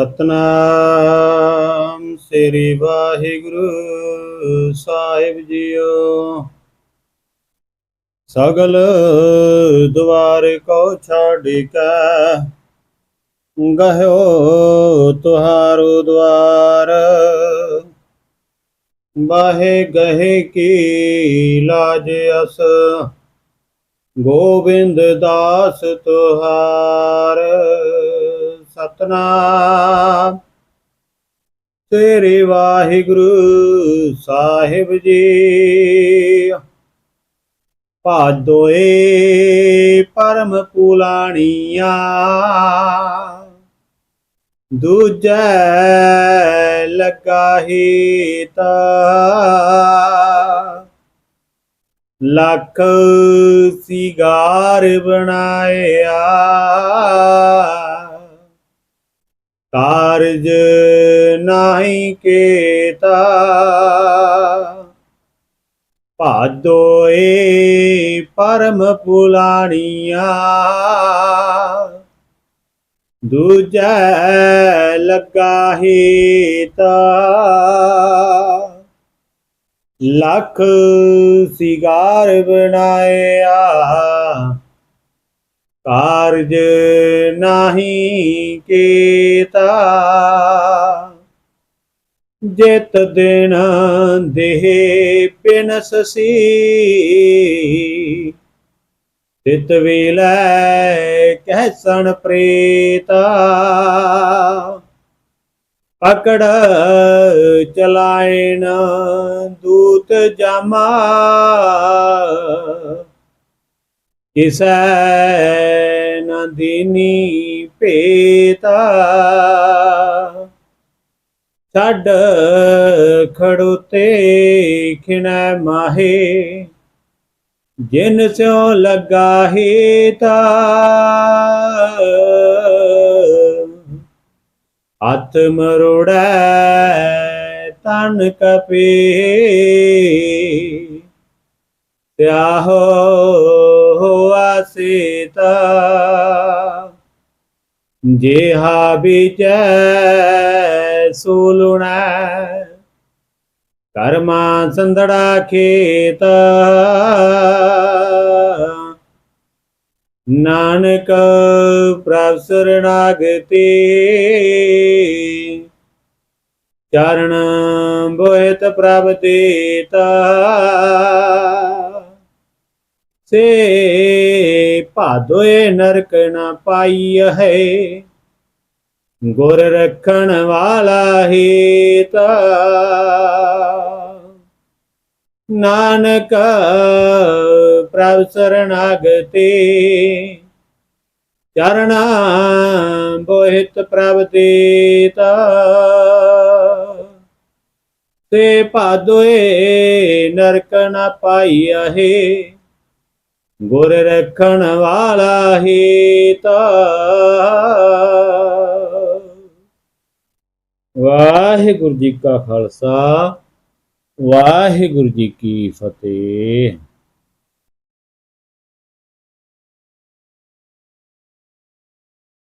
ਸਤਨਾਮ ਸ੍ਰੀ ਵਾਹਿਗੁਰੂ ਸਾਹਿਬ ਜੀਓ। ਸਗਲ ਦੁਆਰ ਕੋ ਛੱਡ ਕੇ ਗਹਿਓ ਤੁਹਾਰੋ ਦੁਆਰ ਬਾਹੇ ਗਹੇ ਕੀ ਲਾਜ ਅਸ, ਗੋਬਿੰਦ ਦਾਸ ਤੁਹਾਰ। ਸਤਨਾਮ ਤੇਰੇ ਵਾਹਿਗੁਰੂ ਸਾਹਿਬ ਜੀ ਭਾਦੋਏ ਪਰਮ ਪੁਲਾਣੀਆਂ ਦੂਜੈ ਲੱਗਾ ਹੀ ਲੱਖ ਸਿਗਾਰ ਬਣਾਇਆ। ਕਾਰਜ ਨਹੀਂ ਕੀਤਾ। ਭਾਦੋਏ ਪਰਮ ਪੁਲਾਣੀਆਂ ਦੂਜੈ ਲੱਗਾ ਹੀ ਲੱਖ ਸਿਗਾਰ ਬਣਾਇਆ। ਕਾਰਜ ਨਹੀਂ ਕੀਤਾ। ਜਿਤ ਦਿਨ ਦੇਹ ਬਿਨਸ ਸੀ। ਤਿਤ ਵੇਲੇ ਕਹਿਸਣ ਪ੍ਰੇਤਾ। ਪਕੜ ਚਲਾਇਣ ਦੂਤ ਜਮਾ। ਕਿਸੈ ਨ ਦੀਨੀ ਭੇਤਾ? ਛੱਡ ਖੜੋਤੇ ਖਿਣੈ ਮਾਹੇ, ਜਿਨ ਸਿਓ ਲੱਗਾ ਹੀ ਤਾ ਹੱਥ ਮਰੋੜੈ ਤਨ ਕਪੇ ਤਿਆਹੋ ਹੋਆ ਜਿਹਾ ਜੇਹਾ ਵਿਚੈ ਸੂਲੁਣੈ ਕਰਮਾ ਸੰਦੜਾ ਖੇਤ। ਨਾਨਕ ਪ੍ਰਭ ਸਰਣਾਗਤੀ। ਚਰਨ ਬੋਹਿਤ ਪ੍ਰਭ ਦੇਤਾ ਸੇ ਭਾਦੋਏ ਨਰਕ ਨਾ ਪਾਈ ਹੈ। ਗੁਰ ਰੱਖਣ ਵਾਲਾ ਹੀ ਤਾ ਨਾਨਕ ਪ੍ਰਭ ਸਰਣਾਗਤੀ। ਚਰਣਾ ਬੋਹਿਤ ਪ੍ਰਭ ਦੇਤਾ। ਤੇ ਭਾਦੋਏ ਨਰਕ ਨਾ ਪਾਈ ਹੈ। ਗੁਰ ਰੱਖਣ ਵਾਲਾ ਹੀ ਤਾ। ਵਾਹਿਗੁਰੂ ਜੀ ਕਾ ਖਾਲਸਾ ਵਾਹਿਗੁਰੂ ਜੀ ਕੀ ਫਤਿਹ।